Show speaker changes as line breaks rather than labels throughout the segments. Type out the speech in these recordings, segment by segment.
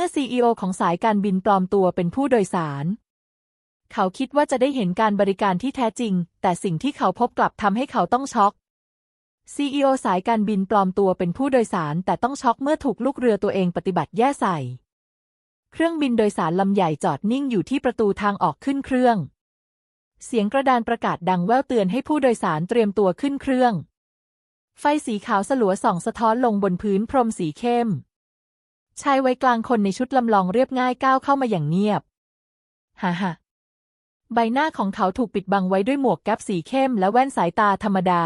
มื่อซีอของสายการบินปลอมตัวเป็นผู้โดยสาร เขาคิดว่าจะได้เห็นการบริการที่แท้จริง แต่สิ่งที่เขาพบกลับทำให้เขาต้องช็อก CEO สายการบินปลอมตัวเป็นผู้โดยสาร แต่ต้องช็อกเมื่อถูกลูกเรือตัวเองปฏิบัติแย่ใส่ เครื่องบินโดยสารลำใหญ่จอดนิ่งอยู่ที่ประตูทางออกขึ้นเครื่อง เสียงกระดานประกาศดังแว่วเตือนให้ผู้โดยสารเตรียมตัวขึ้นเครื่อง ไฟสีขาวสลัวส่องสะท้อนลงบนพื้นพรมสีเข้ม ชายวัยกลางคนในชุดลำลองเรียบง่ายก้าวเข้ามาอย่างเงียบ ฮ่าฮ่าใบหน้าของเขาถูกปิดบังไว้ด้วยหมวกแก๊ปสีเข้มและแว่นสายตาธรรมดา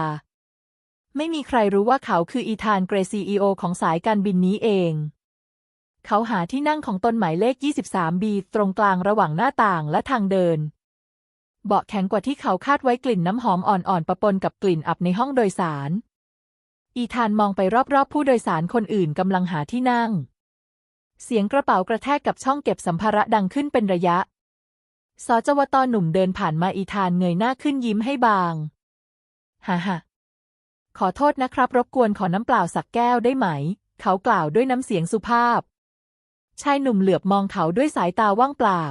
ไม่มีใครรู้ว่าเขาคืออีธานเกรซีอีโอของสายการบินนี้เอง เขาหาที่นั่งของตนหมายเลข 23B ตรงกลางระหว่างหน้าต่างและทางเดิน เบาะแข็งกว่าที่เขาคาดไว้กลิ่นน้ำหอมอ่อนๆปะปนกับกลิ่นอับในห้องโดยสาร อีธานมองไปรอบๆผู้โดยสารคนอื่นกำลังหาที่นั่ง เสียงกระเป๋ากระแทกกับช่องเก็บสัมภาระดังขึ้นเป็นระยะ สจวตหนุ่มเดินผ่านมาอีธานเงยหน้าขึ้นยิ้มให้บาง ฮ่าฮ่าขอโทษนะครับ รบกวนขอน้ำเปล่าสักแก้วได้ไหม เขากล่าวด้วยน้ำเสียงสุภาพ ชายหนุ่มเหลือบมองเขาด้วยสายตาว่างเปล่า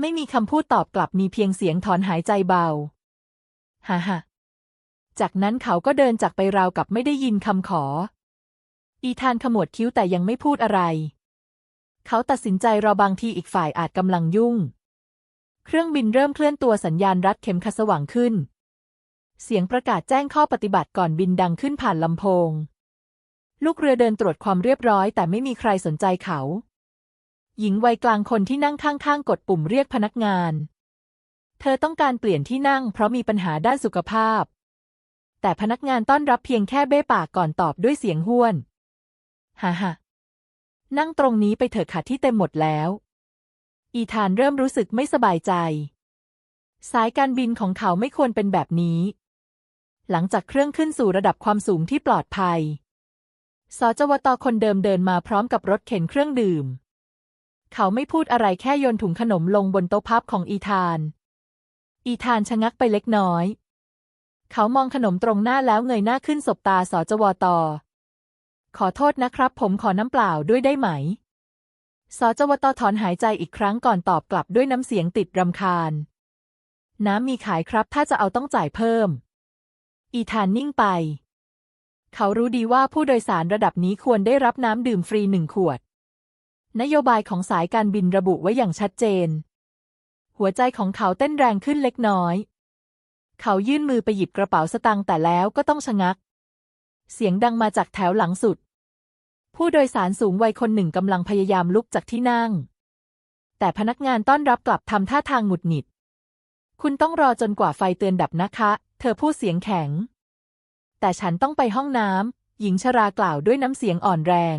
ไม่มีคำพูดตอบกลับมีเพียงเสียงถอนหายใจเบา ฮ่าฮ่าจากนั้นเขาก็เดินจากไปราวกับไม่ได้ยินคำขอ อีธานขมวดคิ้วแต่ยังไม่พูดอะไร เขาตัดสินใจรอบางทีอีกฝ่ายอาจกำลังยุ่ง เครื่องบินเริ่มเคลื่อนตัวสัญญาณรัดเข็มขัดสว่างขึ้น เสียงประกาศแจ้งข้อปฏิบัติก่อนบินดังขึ้นผ่านลำโพง ลูกเรือเดินตรวจความเรียบร้อยแต่ไม่มีใครสนใจเขา หญิงวัยกลางคนที่นั่งข้างๆกดปุ่มเรียกพนักงาน เธอต้องการเปลี่ยนที่นั่งเพราะมีปัญหาด้านสุขภาพ แต่พนักงานต้อนรับเพียงแค่เบ้ปากก่อนตอบด้วยเสียงห้วน ฮ่าฮ่านั่งตรงนี้ไปเถอะค่ะที่เต็มหมดแล้ว อีธานเริ่มรู้สึกไม่สบายใจ สายการบินของเขาไม่ควรเป็นแบบนี้ หลังจากเครื่องขึ้นสู่ระดับความสูงที่ปลอดภัย สจวตคนเดิมเดินมาพร้อมกับรถเข็นเครื่องดื่ม เขาไม่พูดอะไรแค่โยนถุงขนมลงบนโต๊ะพับของอีธาน อีธานชะงักไปเล็กน้อย เขามองขนมตรงหน้าแล้วเงยหน้าขึ้นสบตาสจวต ขอโทษนะครับ ผมขอน้ำเปล่าด้วยได้ไหม สจวตถอนหายใจอีกครั้งก่อนตอบกลับด้วยน้ำเสียงติดรำคาญ น้ำมีขายครับ ถ้าจะเอาต้องจ่ายเพิ่ม อีธานนิ่งไป เขารู้ดีว่าผู้โดยสารระดับนี้ควรได้รับน้ำดื่มฟรีหนึ่งขวด นโยบายของสายการบินระบุไว้อย่างชัดเจน หัวใจของเขาเต้นแรงขึ้นเล็กน้อย เขายื่นมือไปหยิบกระเป๋าสตางค์แต่แล้วก็ต้องชะงัก เสียงดังมาจากแถวหลังสุด ผู้โดยสารสูงวัยคนหนึ่งกำลังพยายามลุกจากที่นั่ง แต่พนักงานต้อนรับกลับทำท่าทางหงุดหงิด คุณต้องรอจนกว่าไฟเตือนดับนะคะ เธอพูดเสียงแข็ง แต่ฉันต้องไปห้องน้ำหญิงชรากล่าวด้วยน้ำเสียงอ่อนแรง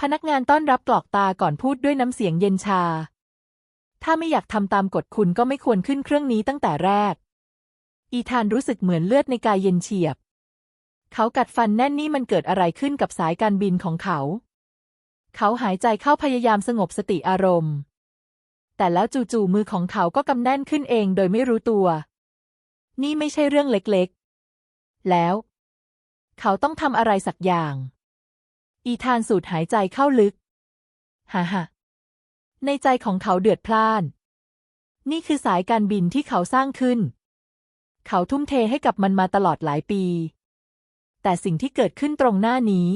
พนักงานต้อนรับกรอกตาก่อนพูดด้วยน้ำเสียงเย็นชา ถ้าไม่อยากทำตามกฎคุณก็ไม่ควรขึ้นเครื่องนี้ตั้งแต่แรก อีธานรู้สึกเหมือนเลือดในกายเย็นเฉียบ เขากัดฟันแน่นนี่มันเกิดอะไรขึ้นกับสายการบินของเขา เขาหายใจเข้าพยายามสงบสติอารมณ์ แต่แล้วจู่ๆมือของเขาก็กำแน่นขึ้นเองโดยไม่รู้ตัว นี่ไม่ใช่เรื่องเล็กๆ แล้ว เขาต้องทำอะไรสักอย่าง อีธานสูดหายใจเข้าลึก ฮ่าฮ่าในใจของเขาเดือดพล่าน นี่คือสายการบินที่เขาสร้างขึ้น เขาทุ่มเทให้กับมันมาตลอดหลายปี แต่สิ่งที่เกิดขึ้นตรงหน้านี้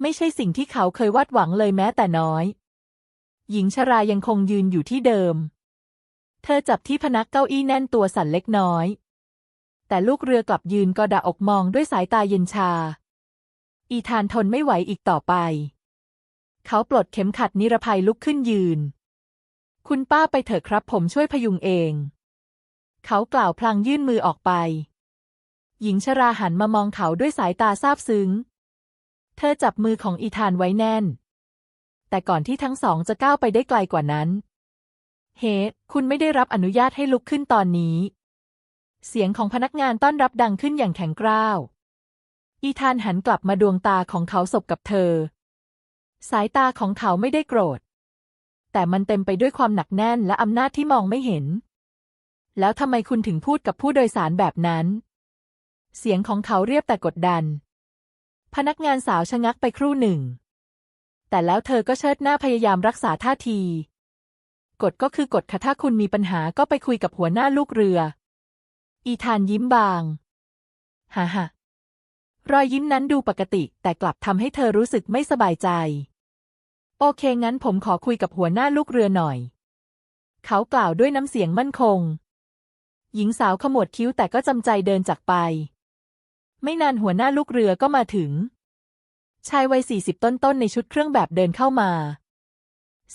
ไม่ใช่สิ่งที่เขาเคยวาดหวังเลยแม้แต่น้อย หญิงชรายังคงยืนอยู่ที่เดิม เธอจับที่พนักเก้าอี้แน่นตัวสั่นเล็กน้อย แต่ลูกเรือกลับยืนกระดาอกมองด้วยสายตาเย็นชา อีธานทนไม่ไหวอีกต่อไป เขาปลดเข็มขัดนิรภัยลุกขึ้นยืน คุณป้าไปเถอะครับผมช่วยพยุงเอง เขากล่าวพลางยื่นมือออกไป หญิงชราหันมามองเขาด้วยสายตาซาบซึ้ง เธอจับมือของอีธานไว้แน่น แต่ก่อนที่ทั้งสองจะก้าวไปได้ไกลกว่านั้น เฮ้คุณไม่ได้รับอนุญาตให้ลุกขึ้นตอนนี้ เสียงของพนักงานต้อนรับดังขึ้นอย่างแข็งกร้าว อีธานหันกลับมาดวงตาของเขาสบกับเธอ สายตาของเขาไม่ได้โกรธ แต่มันเต็มไปด้วยความหนักแน่นและอำนาจที่มองไม่เห็น แล้วทำไมคุณถึงพูดกับผู้โดยสารแบบนั้น เสียงของเขาเรียบแต่กดดัน พนักงานสาวชะงักไปครู่หนึ่ง แต่แล้วเธอก็เชิดหน้าพยายามรักษาท่าที กฎก็คือกฎค่ะถ้าคุณมีปัญหาก็ไปคุยกับหัวหน้าลูกเรือ อีธานยิ้มบางฮ่าฮ่ารอยยิ้มนั้นดูปกติ แต่กลับทำให้เธอรู้สึกไม่สบายใจ โอเคงั้นผมขอคุยกับหัวหน้าลูกเรือหน่อย เขากล่าวด้วยน้ำเสียงมั่นคง หญิงสาวขมวดคิ้วแต่ก็จำใจเดินจากไป ไม่นานหัวหน้าลูกเรือก็มาถึง ชายวัยสี่สิบต้นๆในชุดเครื่องแบบเดินเข้ามา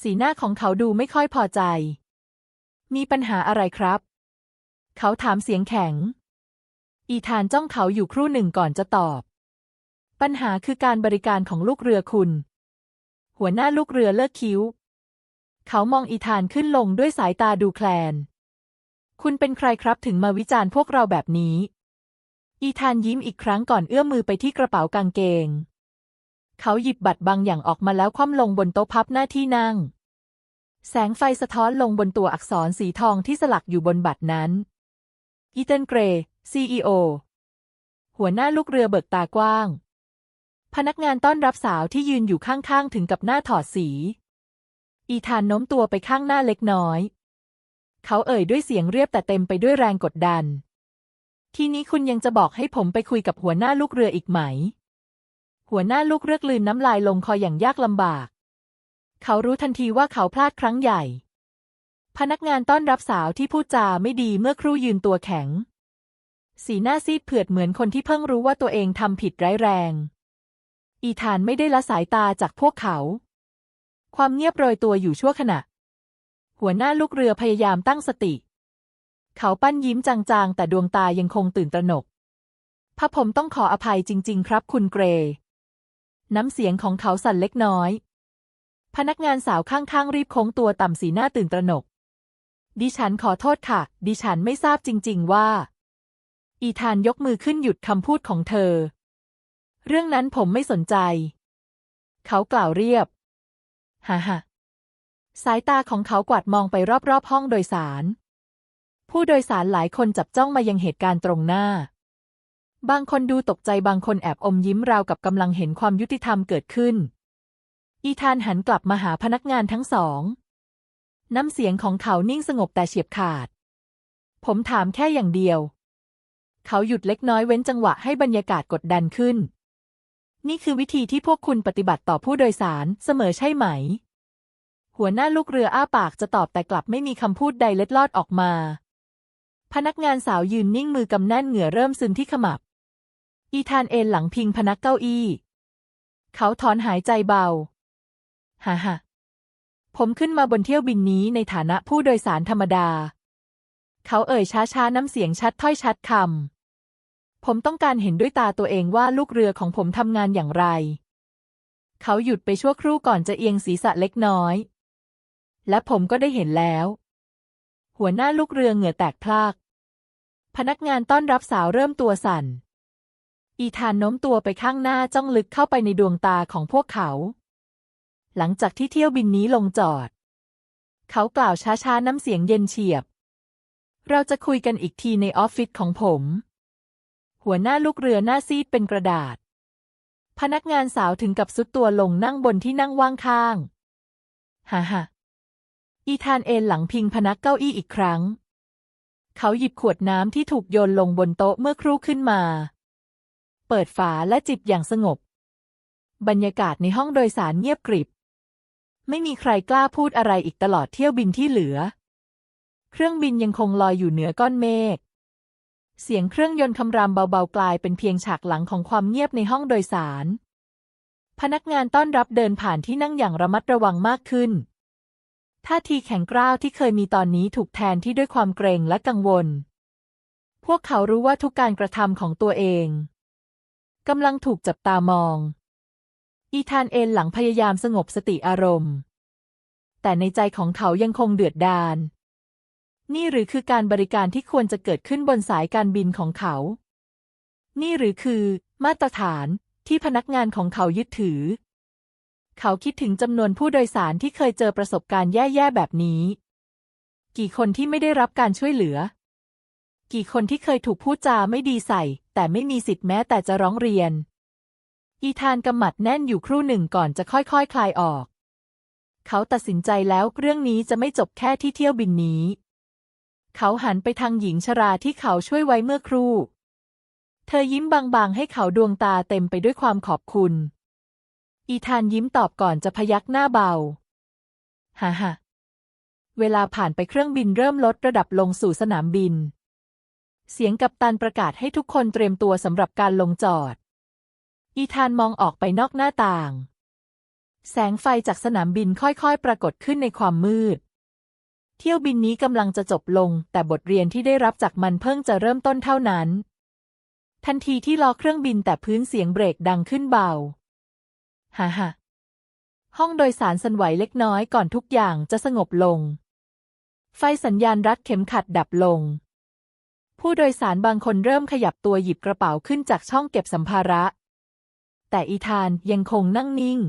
สีหน้าของเขาดูไม่ค่อยพอใจ มีปัญหาอะไรครับ เขาถามเสียงแข็ง อีธานจ้องเขาอยู่ครู่หนึ่งก่อนจะตอบ ปัญหาคือการบริการของลูกเรือคุณ หัวหน้าลูกเรือเลิกคิ้ว เขามองอีธานขึ้นลงด้วยสายตาดูแคลน คุณเป็นใครครับถึงมาวิจารณ์พวกเราแบบนี้ อีธานยิ้มอีกครั้งก่อนเอื้อมมือไปที่กระเป๋ากางเกง เขาหยิบบัตรบางอย่างออกมาแล้วคว่ำลงบนโต๊ะพับหน้าที่นั่ง แสงไฟสะท้อนลงบนตัวอักษรสีทองที่สลักอยู่บนบัตรนั้น อีเทนเกรย์ CEO หัวหน้าลูกเรือเบิกตากว้าง พนักงานต้อนรับสาวที่ยืนอยู่ข้างๆ ถึงกับหน้าถอดสี อีธานโน้มตัวไปข้างหน้าเล็กน้อย เขาเอ่ยด้วยเสียงเรียบแต่เต็มไปด้วยแรงกดดัน ทีนี้คุณยังจะบอกให้ผมไปคุยกับหัวหน้าลูกเรืออีกไหม หัวหน้าลูกเรือกลืนน้ำลายลงคออย่างยากลำบาก เขารู้ทันทีว่าเขาพลาดครั้งใหญ่ พนักงานต้อนรับสาวที่พูดจาไม่ดีเมื่อครู่ยืนตัวแข็ง สีหน้าซีดเผือดเหมือนคนที่เพิ่งรู้ว่าตัวเองทำผิดร้ายแรง อีธานไม่ได้ละสายตาจากพวกเขา ความเงียบโรยตัวอยู่ชั่วขณะ หัวหน้าลูกเรือพยายามตั้งสติ เขาปั้นยิ้มจางๆ แต่ดวงตายังคงตื่นตระหนกพระผมต้องขออภัยจริง ๆ ครับคุณเกรย์น้ำเสียงของเขาสั่นเล็กน้อย พนักงานสาวข้างๆ รีบโค้งตัวต่ำสีหน้าตื่นตระหนก ดิฉันขอโทษค่ะ ดิฉันไม่ทราบจริง ๆ ว่า อีธานยกมือขึ้นหยุดคำพูดของเธอ เรื่องนั้นผมไม่สนใจ เขากล่าวเรียบ ฮ่าฮ่าสายตาของเขากวาดมองไปรอบๆห้องโดยสาร ผู้โดยสารหลายคนจับจ้องมายังเหตุการณ์ตรงหน้า บางคนดูตกใจบางคนแอบอมยิ้มราวกับกำลังเห็นความยุติธรรมเกิดขึ้น อีธานหันกลับมาหาพนักงานทั้งสอง น้ำเสียงของเขานิ่งสงบแต่เฉียบขาด ผมถามแค่อย่างเดียว เขาหยุดเล็กน้อยเว้นจังหวะให้บรรยากาศกดดันขึ้น นี่คือวิธีที่พวกคุณปฏิบัติต่อผู้โดยสารเสมอใช่ไหม หัวหน้าลูกเรืออ้าปากจะตอบแต่กลับไม่มีคำพูดใดเล็ดลอดออกมา พนักงานสาวยืนนิ่งมือกำแน่นเหงื่อเริ่มซึมที่ขมับ อีธานเอนหลังพิงพนักเก้าอี้ เขาถอนหายใจเบา ฮ่าฮ่าผมขึ้นมาบนเที่ยวบินนี้ในฐานะผู้โดยสารธรรมดา เขาเอ่ยช้าๆน้ำเสียงชัดถ้อยชัดคำ ผมต้องการเห็นด้วยตาตัวเองว่าลูกเรือของผมทำงานอย่างไร เขาหยุดไปชั่วครู่ก่อนจะเอียงศีรษะเล็กน้อย และผมก็ได้เห็นแล้ว หัวหน้าลูกเรือเหงื่อแตกพลาก พนักงานต้อนรับสาวเริ่มตัวสั่น อีธานโน้มตัวไปข้างหน้าจ้องลึกเข้าไปในดวงตาของพวกเขา หลังจากที่เที่ยวบินนี้ลงจอด เขากล่าวช้าๆน้ำเสียงเย็นเฉียบ เราจะคุยกันอีกทีในออฟฟิศของผม หัวหน้าลูกเรือหน้าซีดเป็นกระดาษ พนักงานสาวถึงกับซุดตัวลงนั่งบนที่นั่งว่างข้าง ฮ่าฮ่า อีธานเอนหลังพิงพนักเก้าอี้อีกครั้ง เขาหยิบขวดน้ำที่ถูกโยนลงบนโต๊ะเมื่อครู่ขึ้นมา เปิดฝาและจิบอย่างสงบ บรรยากาศในห้องโดยสารเงียบกริบ ไม่มีใครกล้าพูดอะไรอีกตลอดเที่ยวบินที่เหลือ เครื่องบินยังคงลอยอยู่เหนือก้อนเมฆ เสียงเครื่องยนต์คำรามเบาๆกลายเป็นเพียงฉากหลังของความเงียบในห้องโดยสาร พนักงานต้อนรับเดินผ่านที่นั่งอย่างระมัดระวังมากขึ้น ท่าทีแข็งกร้าวที่เคยมีตอนนี้ถูกแทนที่ด้วยความเกรงและกังวล พวกเขารู้ว่าทุกการกระทำของตัวเองกำลังถูกจับตามอง อีธานเอนหลังพยายามสงบสติอารมณ์ แต่ในใจของเขายังคงเดือดดาล นี่หรือคือการบริการที่ควรจะเกิดขึ้นบนสายการบินของเขา นี่หรือคือ มาตรฐานที่พนักงานของเขายึดถือ เขาคิดถึงจำนวนผู้โดยสารที่เคยเจอประสบการณ์แย่ๆแบบนี้ กี่คนที่ไม่ได้รับการช่วยเหลือ กี่คนที่เคยถูกพูดจาไม่ดีใส่ แต่ไม่มีสิทธิ์แม้แต่จะร้องเรียน อีธานกำหมัดแน่นอยู่ครู่หนึ่งก่อนจะค่อยๆคคลายออก เขาตัดสินใจแล้วเรื่องนี้จะไม่จบแค่ที่เที่ยวบินนี้ เขาหันไปทางหญิงชราที่เขาช่วยไว้เมื่อครู่ เธอยิ้มบางๆให้เขาดวงตาเต็มไปด้วยความขอบคุณ อีธานยิ้มตอบก่อนจะพยักหน้าเบา ฮ่าฮ่าเวลาผ่านไปเครื่องบินเริ่มลดระดับลงสู่สนามบิน เสียงกัปตันประกาศให้ทุกคนเตรียมตัวสำหรับการลงจอด อีธานมองออกไปนอกหน้าต่าง แสงไฟจากสนามบินค่อยๆ ปรากฏขึ้นในความมืด เที่ยวบินนี้กำลังจะจบลง แต่บทเรียนที่ได้รับจากมันเพิ่งจะเริ่มต้นเท่านั้น ทันทีที่ล้อเครื่องบินแต่พื้นเสียงเบรกดังขึ้นเบา ฮ่าฮ่าห้องโดยสารสั่นไหวเล็กน้อยก่อนทุกอย่างจะสงบลง ไฟสัญญาณรัดเข็มขัดดับลง ผู้โดยสารบางคนเริ่มขยับตัวหยิบกระเป๋าขึ้นจากช่องเก็บสัมภาระ แต่อีธานยังคงนั่งนิ่ง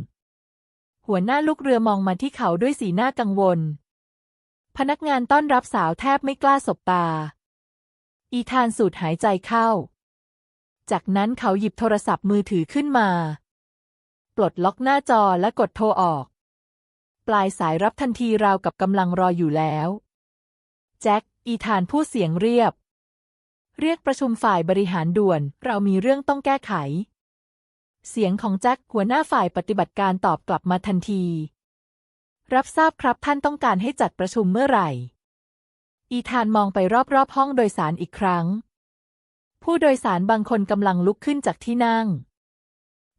หัวหน้าลูกเรือมองมาที่เขาด้วยสีหน้ากังวล พนักงานต้อนรับสาวแทบไม่กล้าสบตา อีธานสูดหายใจเข้า จากนั้นเขาหยิบโทรศัพท์มือถือขึ้นมา ปลดล็อกหน้าจอและกดโทรออก ปลายสายรับทันทีราวกับกำลังรออยู่แล้ว แจ็ค อีธานพูดเสียงเรียบ เรียกประชุมฝ่ายบริหารด่วน เรามีเรื่องต้องแก้ไข เสียงของแจ็คหัวหน้าฝ่ายปฏิบัติการตอบกลับมาทันที รับทราบครับท่านต้องการให้จัดประชุมเมื่อไหร่ อีธานมองไปรอบๆห้องโดยสารอีกครั้ง ผู้โดยสารบางคนกำลังลุกขึ้นจากที่นั่ง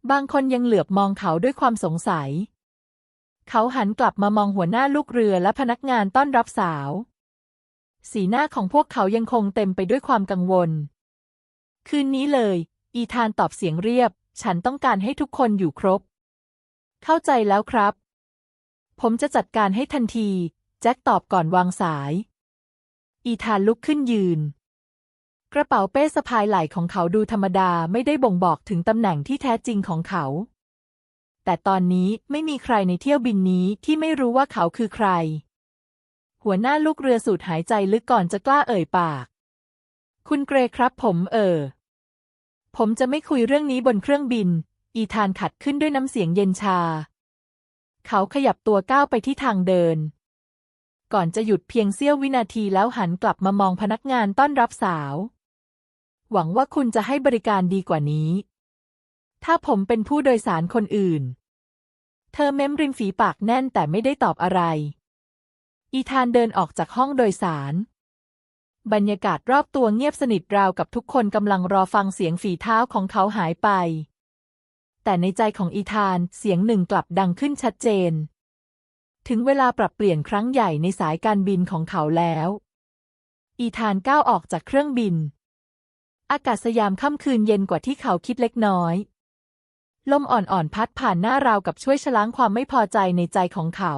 บางคนยังเหลือบมองเขาด้วยความสงสัย เขาหันกลับมามองหัวหน้าลูกเรือและพนักงานต้อนรับสาว สีหน้าของพวกเขายังคงเต็มไปด้วยความกังวล คืนนี้เลย อีธานตอบเสียงเรียบ ฉันต้องการให้ทุกคนอยู่ครบ เข้าใจแล้วครับ ผมจะจัดการให้ทันที แจ็คตอบก่อนวางสาย อีธานลุกขึ้นยืน กระเป๋าเป้สะพายไหล่ของเขาดูธรรมดาไม่ได้บ่งบอกถึงตำแหน่งที่แท้จริงของเขา แต่ตอนนี้ไม่มีใครในเที่ยวบินนี้ที่ไม่รู้ว่าเขาคือใคร หัวหน้าลูกเรือสูดหายใจลึกก่อนจะกล้าเอ่ยปาก คุณเกรครับผมเออ ผมจะไม่คุยเรื่องนี้บนเครื่องบิน อีธานขัดขึ้นด้วยน้ำเสียงเย็นชา เขาขยับตัวก้าวไปที่ทางเดิน ก่อนจะหยุดเพียงเสี้ยววินาทีแล้วหันกลับมามองพนักงานต้อนรับสาว หวังว่าคุณจะให้บริการดีกว่านี้ ถ้าผมเป็นผู้โดยสารคนอื่น เธอเม้มริมฝีปากแน่นแต่ไม่ได้ตอบอะไร อีธานเดินออกจากห้องโดยสาร บรรยากาศรอบตัวเงียบสนิทราวกับทุกคนกำลังรอฟังเสียงฝีเท้าของเขาหายไป แต่ในใจของอีธานเสียงหนึ่งกลับดังขึ้นชัดเจน ถึงเวลาปรับเปลี่ยนครั้งใหญ่ในสายการบินของเขาแล้ว อีธานก้าวออกจากเครื่องบิน อากาศสยามค่ำคืนเย็นกว่าที่เขาคิดเล็กน้อย ลมอ่อนๆพัดผ่านหน้าราวกับช่วยชะล้างความไม่พอใจในใจของเขา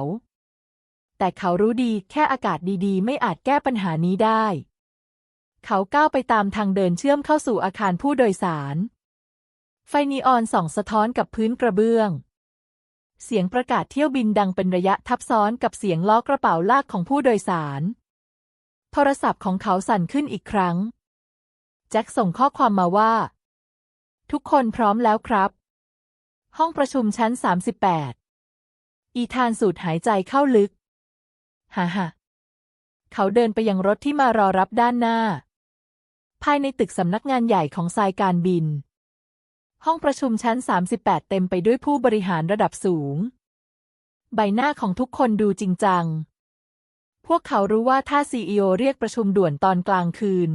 แต่เขารู้ดีแค่อากาศดีๆ ไม่อาจแก้ปัญหานี้ได้ เขาก้าวไปตามทางเดินเชื่อมเข้าสู่อาคารผู้โดยสาร ไฟนีออนส่องสะท้อนกับพื้นกระเบื้อง เสียงประกาศเที่ยวบินดังเป็นระยะทับซ้อนกับเสียงล้อกระเป๋าลากของผู้โดยสาร โทรศัพท์ของเขาสั่นขึ้นอีกครั้ง แจ็คส่งข้อความมาว่า ทุกคนพร้อมแล้วครับ ห้องประชุมชั้น 38 อีธานสูดหายใจเข้าลึกฮ่าฮ่าเขาเดินไปยังรถที่มารอรับด้านหน้า ภายในตึกสำนักงานใหญ่ของสายการบิน ห้องประชุมชั้น 38 เต็มไปด้วยผู้บริหารระดับสูง ใบหน้าของทุกคนดูจริงจัง พวกเขารู้ว่าถ้าซีอีโอเรียกประชุมด่วนตอนกลางคืน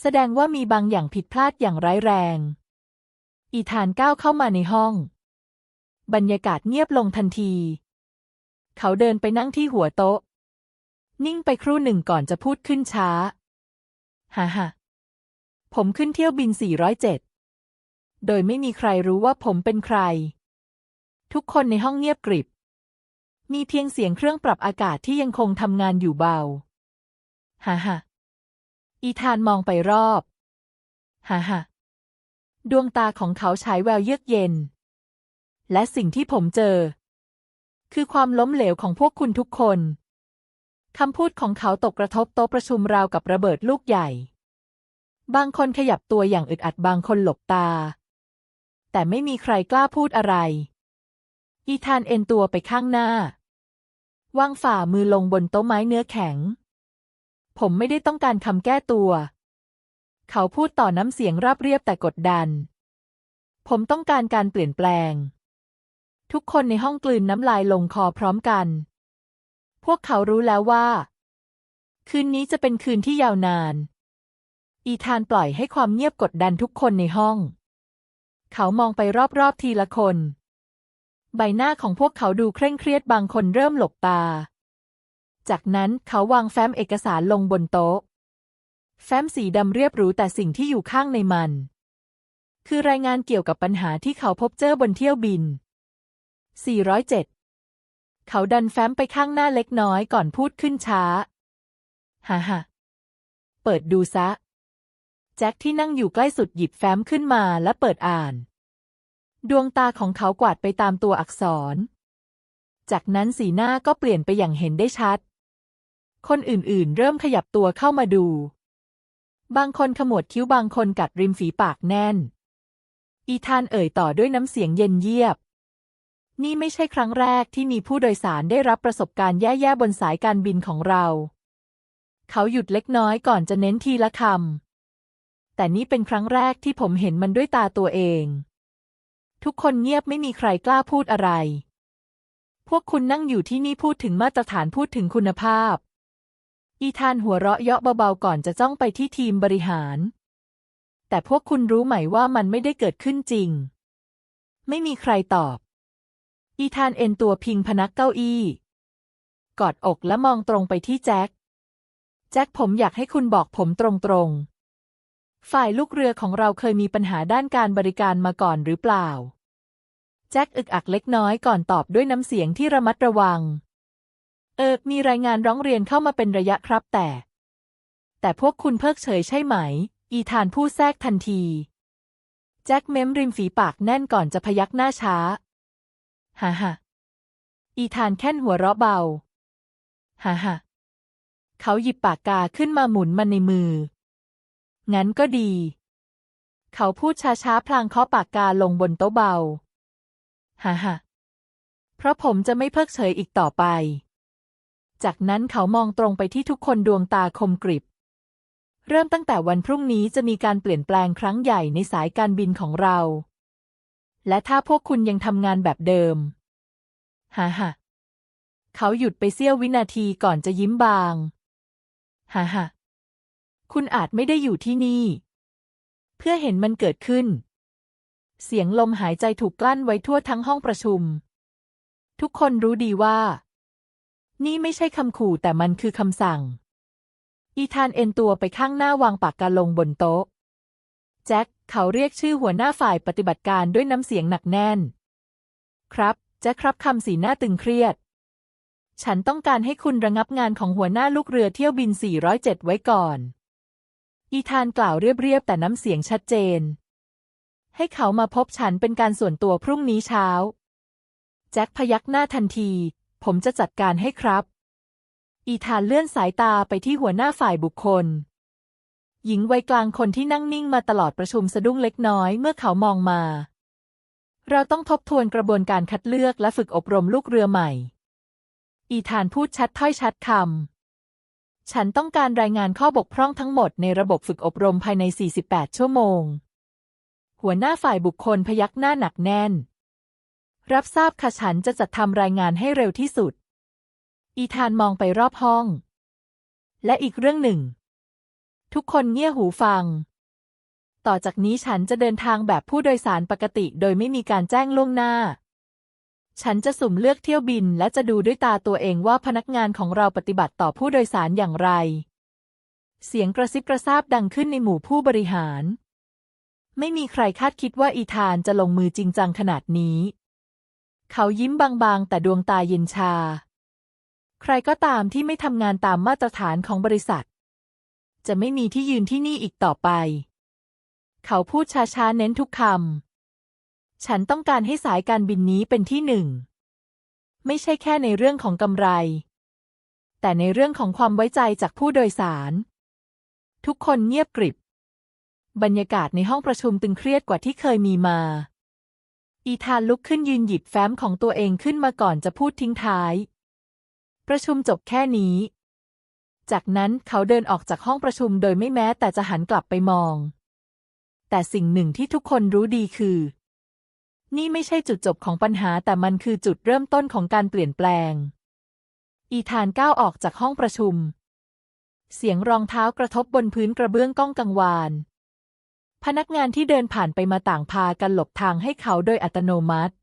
แสดงว่ามีบางอย่างผิดพลาดอย่างร้ายแรง อีธานก้าวเข้ามาในห้อง บรรยากาศเงียบลงทันที เขาเดินไปนั่งที่หัวโต๊ะ นิ่งไปครู่หนึ่งก่อนจะพูดขึ้นช้าฮ่าฮ่าผมขึ้นเที่ยวบิน 407 โดยไม่มีใครรู้ว่าผมเป็นใคร ทุกคนในห้องเงียบกริบ มีเพียงเสียงเครื่องปรับอากาศที่ยังคงทำงานอยู่เบา ฮ่าฮ่า อีธานมองไปรอบฮ่าฮ่าดวงตาของเขาฉายแววเยือกเย็น และสิ่งที่ผมเจอ คือความล้มเหลวของพวกคุณทุกคนคำพูดของเขาตกกระทบโต๊ะประชุมราวกับระเบิดลูกใหญ่ บางคนขยับตัวอย่างอึดอัดบางคนหลบตา แต่ไม่มีใครกล้าพูดอะไร อีธานเอ็นตัวไปข้างหน้า วางฝ่ามือลงบนโต๊ะไม้เนื้อแข็ง ผมไม่ได้ต้องการคำแก้ตัว เขาพูดต่อน้ำเสียงราบเรียบแต่กดดัน ผมต้องการการเปลี่ยนแปลง ทุกคนในห้องกลืนน้ำลายลงคอพร้อมกัน พวกเขารู้แล้วว่า คืนนี้จะเป็นคืนที่ยาวนาน อีธานปล่อยให้ความเงียบกดดันทุกคนในห้อง เขามองไปรอบๆทีละคน ใบหน้าของพวกเขาดูเคร่งเครียดบางคนเริ่มหลบตา จากนั้นเขาวางแฟ้มเอกสารลงบนโต๊ะ แฟ้มสีดำเรียบหรูแต่สิ่งที่อยู่ข้างในมัน คือรายงานเกี่ยวกับปัญหาที่เขาพบเจอบนเที่ยวบิน 407 เขาดันแฟ้มไปข้างหน้าเล็กน้อยก่อนพูดขึ้นช้า ฮ่าฮ่าเปิดดูซะ แจ็คที่นั่งอยู่ใกล้สุดหยิบแฟ้มขึ้นมาและเปิดอ่าน ดวงตาของเขากวาดไปตามตัวอักษรจากนั้นสีหน้าก็เปลี่ยนไปอย่างเห็นได้ชัด คนอื่นๆ เริ่มขยับตัวเข้ามาดู บางคนขมวดคิ้วบางคนกัดริมฝีปากแน่น อีธานเอ่ยต่อด้วยน้ำเสียงเย็นเยียบ นี่ไม่ใช่ครั้งแรกที่มีผู้โดยสารได้รับประสบการณ์แย่ๆบนสายการบินของเรา เขาหยุดเล็กน้อยก่อนจะเน้นทีละคำ แต่นี่เป็นครั้งแรกที่ผมเห็นมันด้วยตาตัวเอง ทุกคนเงียบไม่มีใครกล้าพูดอะไร พวกคุณนั่งอยู่ที่นี่พูดถึงมาตรฐานพูดถึงคุณภาพ อีธานหัวเราะเยาะเบาๆก่อนจะจ้องไปที่ทีมบริหาร แต่พวกคุณรู้ไหมว่ามันไม่ได้เกิดขึ้นจริง ไม่มีใครตอบ อีธานเอ็นตัวพิงพนักเก้าอี้ กอดอกและมองตรงไปที่แจ็ค แจ็คผมอยากให้คุณบอกผมตรงๆ ฝ่ายลูกเรือของเราเคยมีปัญหาด้านการบริการมาก่อนหรือเปล่า แจ็คอึกอักเล็กน้อยก่อนตอบด้วยน้ำเสียงที่ระมัดระวัง เออ มีรายงานร้องเรียนเข้ามาเป็นระยะครับแต่ แต่พวกคุณเพิกเฉยใช่ไหม อีธานพูดแทรกทันที แจ็คเม้มริมฝีปากแน่นก่อนจะพยักหน้าช้า ฮ่าฮ่าอีธานแค่นหัวเราะเบา ฮ่าฮ่าเขาหยิบปากกาขึ้นมาหมุนมันในมือ งั้นก็ดี เขาพูดช้าๆ พลางเคาะปากกาลงบนโต๊ะเบา ฮ่าฮ่าเพราะผมจะไม่เพิกเฉยอีกต่อไป จากนั้นเขามองตรงไปที่ทุกคนดวงตาคมกริบ เริ่มตั้งแต่วันพรุ่งนี้จะมีการเปลี่ยนแปลงครั้งใหญ่ในสายการบินของเรา และถ้าพวกคุณยังทำงานแบบเดิม ฮ่าฮ่าเขาหยุดไปเสี้ยววินาทีก่อนจะยิ้มบาง ฮ่าฮ่าคุณอาจไม่ได้อยู่ที่นี่ เพื่อเห็นมันเกิดขึ้น เสียงลมหายใจถูกกลั้นไว้ทั่วทั้งห้องประชุม ทุกคนรู้ดีว่า นี่ไม่ใช่คำขู่แต่มันคือคำสั่ง อีธานเอ็นตัวไปข้างหน้าวางปากกาลงบนโต๊ะ แจ็คเขาเรียกชื่อหัวหน้าฝ่ายปฏิบัติการด้วยน้ำเสียงหนักแน่น ครับแจ็คครับคำสีหน้าตึงเครียด ฉันต้องการให้คุณระงับงานของหัวหน้าลูกเรือเที่ยวบิน 407 ไว้ก่อน อีธานกล่าวเรียบๆแต่น้ำเสียงชัดเจน ให้เขามาพบฉันเป็นการส่วนตัวพรุ่งนี้เช้า แจ็คพยักหน้าทันที ผมจะจัดการให้ครับ อีธานเลื่อนสายตาไปที่หัวหน้าฝ่ายบุคคล หญิงวัยกลางคนที่นั่งนิ่งมาตลอดประชุมสะดุ้งเล็กน้อยเมื่อเขามองมา เราต้องทบทวนกระบวนการคัดเลือกและฝึกอบรมลูกเรือใหม่ อีธานพูดชัดถ้อยชัดคำ ฉันต้องการรายงานข้อบกพร่องทั้งหมดในระบบฝึกอบรมภายใน 48 ชั่วโมง หัวหน้าฝ่ายบุคคลพยักหน้าหนักแน่น รับทราบค่ะฉันจะจัดทำรายงานให้เร็วที่สุด อีธานมองไปรอบห้อง และอีกเรื่องหนึ่ง ทุกคนเงี่ยหูฟัง ต่อจากนี้ฉันจะเดินทางแบบผู้โดยสารปกติโดยไม่มีการแจ้งล่วงหน้า ฉันจะสุ่มเลือกเที่ยวบินและจะดูด้วยตาตัวเองว่าพนักงานของเราปฏิบัติต่อผู้โดยสารอย่างไร เสียงกระซิบกระซาบดังขึ้นในหมู่ผู้บริหาร ไม่มีใครคาดคิดว่าอีธานจะลงมือจริงจังขนาดนี้ เขายิ้มบางๆ แต่ดวงตาเย็นชา ใครก็ตามที่ไม่ทำงานตามมาตรฐานของบริษัท จะไม่มีที่ยืนที่นี่อีกต่อไป เขาพูดช้าๆ เน้นทุกคำ ฉันต้องการให้สายการบินนี้เป็นที่หนึ่ง ไม่ใช่แค่ในเรื่องของกำไร แต่ในเรื่องของความไว้ใจจากผู้โดยสาร ทุกคนเงียบกริบ บรรยากาศในห้องประชุมตึงเครียดกว่าที่เคยมีมา อีธานลุกขึ้นยืนหยิบแฟ้มของตัวเองขึ้นมาก่อนจะพูดทิ้งท้าย ประชุมจบแค่นี้ จากนั้นเขาเดินออกจากห้องประชุมโดยไม่แม้แต่จะหันกลับไปมอง แต่สิ่งหนึ่งที่ทุกคนรู้ดีคือ นี่ไม่ใช่จุดจบของปัญหาแต่มันคือจุดเริ่มต้นของการเปลี่ยนแปลง อีธานก้าวออกจากห้องประชุม เสียงรองเท้ากระทบบนพื้นกระเบื้องก้องกังวาน พนักงานที่เดินผ่านไปมาต่างพากันหลบทางให้เขาโดยอัตโนมัติ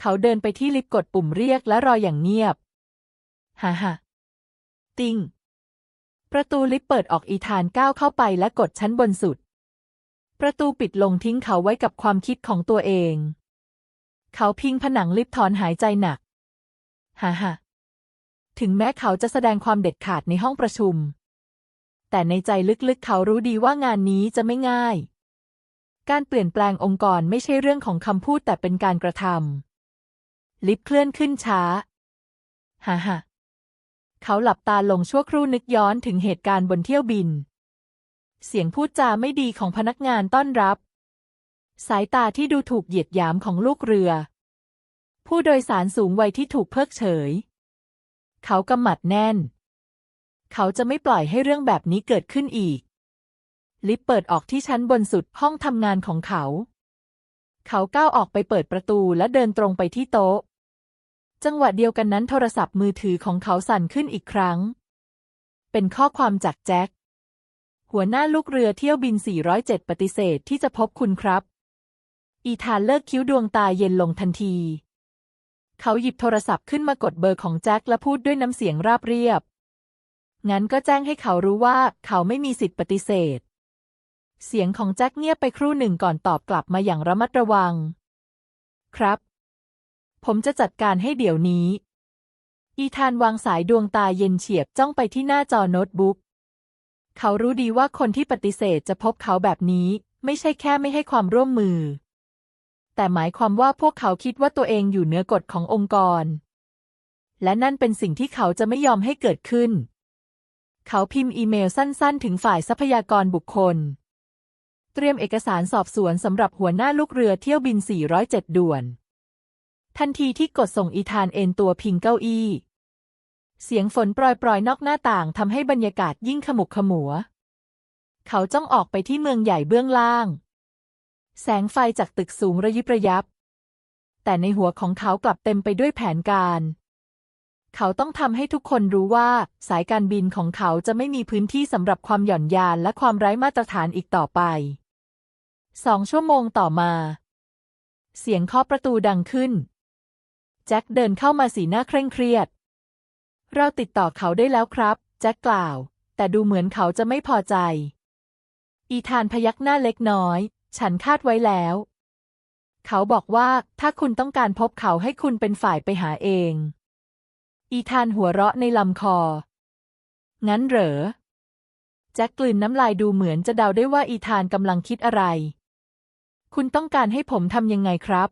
เขาเดินไปที่ลิฟต์กดปุ่มเรียกและรออย่างเงียบ ฮ่าฮ่าติง ประตูลิฟต์เปิดออกอีธานก้าวเข้าไปและกดชั้นบนสุด ประตูปิดลงทิ้งเขาไว้กับความคิดของตัวเอง เขาพิงผนังลิฟต์ถอนหายใจหนัก ฮ่าฮ่าถึงแม้เขาจะแสดงความเด็ดขาดในห้องประชุม แต่ในใจลึกๆ เขารู้ดีว่างานนี้จะไม่ง่าย การเปลี่ยนแปลงองค์กรไม่ใช่เรื่องของคำพูดแต่เป็นการกระทำลิฟต์เคลื่อนขึ้นช้าฮ่าฮ่าเขาหลับตาลงชั่วครู่นึกย้อนถึงเหตุการณ์บนเที่ยวบิน เสียงพูดจาไม่ดีของพนักงานต้อนรับ สายตาที่ดูถูกเหยียดหยามของลูกเรือ ผู้โดยสารสูงวัยที่ถูกเพิกเฉย เขากำหมัดแน่น เขาจะไม่ปล่อยให้เรื่องแบบนี้เกิดขึ้นอีก ลิฟต์เปิดออกที่ชั้นบนสุดห้องทำงานของเขา เขาก้าวออกไปเปิดประตูและเดินตรงไปที่โต๊ะ จังหวะเดียวกันนั้นโทรศัพท์มือถือของเขาสั่นขึ้นอีกครั้ง เป็นข้อความจากแจ็ค หัวหน้าลูกเรือเที่ยวบิน 407 ปฏิเสธที่จะพบคุณครับ อีธานเลิกคิ้วดวงตาเย็นลงทันที เขาหยิบโทรศัพท์ขึ้นมากดเบอร์ของแจ็คและพูดด้วยน้ำเสียงราบเรียบ งั้นก็แจ้งให้เขารู้ว่าเขาไม่มีสิทธิ์ปฏิเสธ เสียงของแจ็คเงียบไปครู่หนึ่งก่อนตอบกลับมาอย่างระมัดระวัง ครับ ผมจะจัดการให้เดี๋ยวนี้ อีธานวางสายดวงตาเย็นเฉียบจ้องไปที่หน้าจอโน้ตบุ๊ก เขารู้ดีว่าคนที่ปฏิเสธจะพบเขาแบบนี้ ไม่ใช่แค่ไม่ให้ความร่วมมือ แต่หมายความว่าพวกเขาคิดว่าตัวเองอยู่เหนือกฎขององค์กร และนั่นเป็นสิ่งที่เขาจะไม่ยอมให้เกิดขึ้น เขาพิมพ์อีเมลสั้นๆ ถึงฝ่ายทรัพยากรบุคคล เตรียมเอกสารสอบสวนสำหรับหัวหน้าลูกเรือเที่ยวบิน 407 ด่วน ทันทีที่กดส่งอีธานเอนตัวพิงเก้าอี้ เสียงฝนปรอยๆ นอกหน้าต่างทำให้บรรยากาศยิ่งขมุกขมัว เขาจ้องออกไปที่เมืองใหญ่เบื้องล่าง แสงไฟจากตึกสูงระยิบระยับ แต่ในหัวของเขากลับเต็มไปด้วยแผนการ เขาต้องทำให้ทุกคนรู้ว่า สายการบินของเขาจะไม่มีพื้นที่สำหรับความหย่อนยานและความไร้มาตรฐานอีกต่อไปสองชั่วโมงต่อมา เสียงเคาะประตูดังขึ้น แจ็คเดินเข้ามาสีหน้าเคร่งเครียด เราติดต่อเขาได้แล้วครับ แจ็คกล่าว แต่ดูเหมือนเขาจะไม่พอใจ อีธานพยักหน้าเล็กน้อย ฉันคาดไว้แล้ว เขาบอกว่าถ้าคุณต้องการพบเขาให้คุณเป็นฝ่ายไปหาเอง อีธานหัวเราะในลำคอ งั้นเหรอ แจ็คกลืนน้ำลายดูเหมือนจะเดาได้ว่าอีธานกำลังคิดอะไร คุณต้องการให้ผมทำยังไงครับ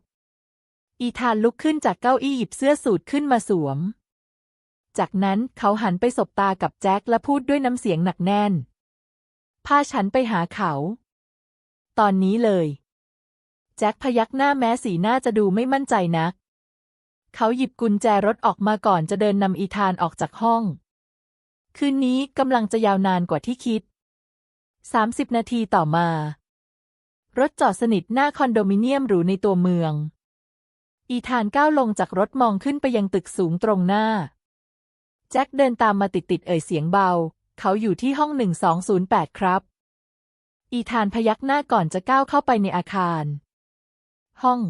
อีธานลุกขึ้นจากเก้าอี้หยิบเสื้อสูทขึ้นมาสวม จากนั้นเขาหันไปสบตากับแจ็คและพูดด้วยน้ำเสียงหนักแน่น พาฉันไปหาเขา ตอนนี้เลย แจ็คพยักหน้าแม้สีหน้าจะดูไม่มั่นใจนัก เขาหยิบกุญแจรถออกมาก่อนจะเดินนำอีธานออกจากห้อง คืนนี้กำลังจะยาวนานกว่าที่คิด 30 นาทีต่อมา รถจอดสนิทหน้าคอนโดมิเนียมหรูในตัวเมือง อีธานก้าวลงจากรถมองขึ้นไปยังตึกสูงตรงหน้า แจ็คเดินตามมาติดๆเอ่ยเสียงเบา เขาอยู่ที่ห้อง 1208 ครับ อีธานพยักหน้าก่อนจะก้าวเข้าไปในอาคาร ห้อง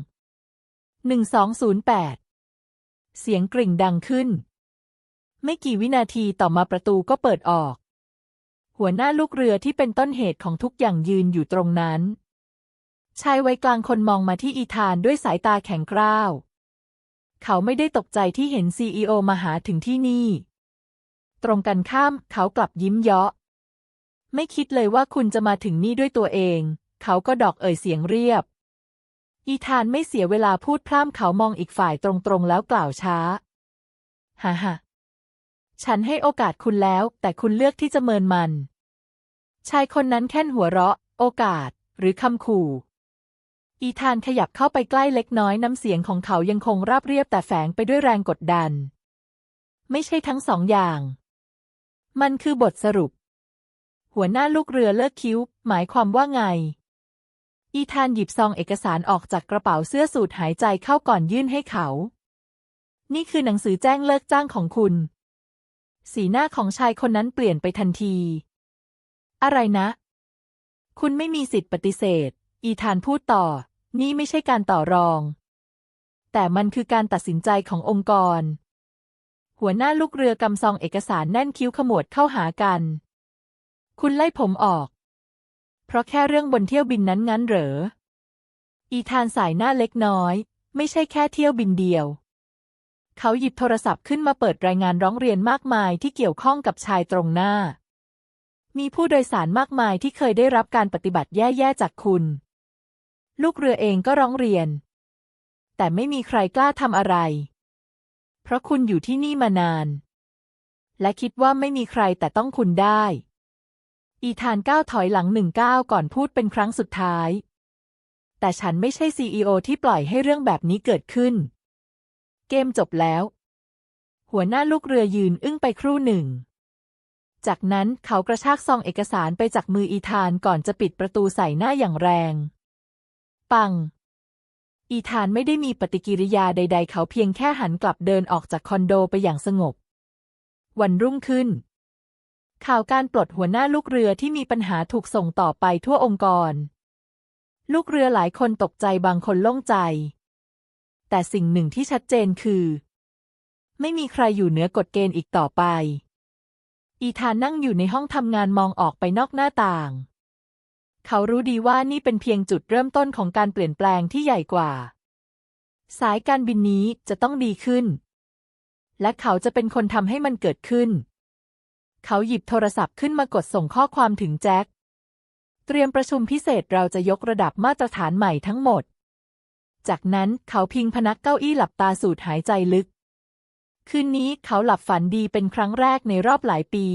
1208 เสียงกริ่งดังขึ้น ไม่กี่วินาทีต่อมาประตูก็เปิดออก หัวหน้าลูกเรือที่เป็นต้นเหตุของทุกอย่างยืนอยู่ตรงนั้น ชายวัยกลางคนมองมาที่อีธานด้วยสายตาแข็งกร้าว เขาไม่ได้ตกใจที่เห็นซีอีโอมาหาถึงที่นี่ ตรงกันข้ามเขากลับยิ้มเยาะ ไม่คิดเลยว่าคุณจะมาถึงนี่ด้วยตัวเอง เขาก็ดอกเอ่ยเสียงเรียบ อีธานไม่เสียเวลาพูดพร่ำเขามองอีกฝ่ายตรงๆแล้วกล่าวช้า ฮ่าฮ่าฉันให้โอกาสคุณแล้ว แต่คุณเลือกที่จะเมินมัน ชายคนนั้นแค่นหัวเราะ โอกาส หรือคำขู่ อีธานขยับเข้าไปใกล้เล็กน้อยน้ำเสียงของเขายังคงราบเรียบแต่แฝงไปด้วยแรงกดดัน ไม่ใช่ทั้งสองอย่าง มันคือบทสรุป หัวหน้าลูกเรือเลิกคิ้ว หมายความว่าไง อีธานหยิบซองเอกสารออกจากกระเป๋าเสื้อสูดหายใจเข้าก่อนยื่นให้เขา นี่คือหนังสือแจ้งเลิกจ้างของคุณ สีหน้าของชายคนนั้นเปลี่ยนไปทันที อะไรนะ คุณไม่มีสิทธิ์ปฏิเสธ อีธานพูดต่อ นี่ไม่ใช่การต่อรอง แต่มันคือการตัดสินใจขององค์กร หัวหน้าลูกเรือกำซองเอกสารแน่นคิ้วขมวดเข้าหากัน คุณไล่ผมออก เพราะแค่เรื่องบนเที่ยวบินนั้นงั้นเหรอ อีธานสายหน้าเล็กน้อย ไม่ใช่แค่เที่ยวบินเดียว เขาหยิบโทรศัพท์ขึ้นมาเปิดรายงานร้องเรียนมากมายที่เกี่ยวข้องกับชายตรงหน้า มีผู้โดยสารมากมายที่เคยได้รับการปฏิบัติแย่ๆจากคุณ ลูกเรือเองก็ร้องเรียน แต่ไม่มีใครกล้าทำอะไร เพราะคุณอยู่ที่นี่มานาน และคิดว่าไม่มีใครแต่ต้องคุณได้ อีธานก้าวถอยหลังหนึ่งก้าวก่อนพูดเป็นครั้งสุดท้าย แต่ฉันไม่ใช่ซีอที่ปล่อยให้เรื่องแบบนี้เกิดขึ้น เกมจบแล้ว หัวหน้าลูกเรือยืนอึ้งไปครู่หนึ่ง จากนั้นเขากระชากซองเอกสารไปจากมืออีธานก่อนจะปิดประตูใส่หน้าอย่างแรง ปัง อีธานไม่ได้มีปฏิกิริยาใด ๆ เขาเพียงแค่หันกลับเดินออกจากคอนโดไปอย่างสงบ วันรุ่งขึ้น ข่าวการปลดหัวหน้าลูกเรือที่มีปัญหาถูกส่งต่อไปทั่วองค์กร ลูกเรือหลายคนตกใจบางคนโล่งใจ แต่สิ่งหนึ่งที่ชัดเจนคือ ไม่มีใครอยู่เหนือกฎเกณฑ์อีกต่อไป อีธานนั่งอยู่ในห้องทำงานมองออกไปนอกหน้าต่าง เขารู้ดีว่านี่เป็นเพียงจุดเริ่มต้นของการเปลี่ยนแปลงที่ใหญ่กว่า สายการบินนี้จะต้องดีขึ้น และเขาจะเป็นคนทำให้มันเกิดขึ้น เขาหยิบโทรศัพท์ขึ้นมากดส่งข้อความถึงแจ็ค เตรียมประชุมพิเศษเราจะยกระดับมาตรฐานใหม่ทั้งหมด จากนั้นเขาพิงพนักเก้าอี้หลับตาสูดหายใจลึก คืนนี้เขาหลับฝันดีเป็นครั้งแรกในรอบหลายปี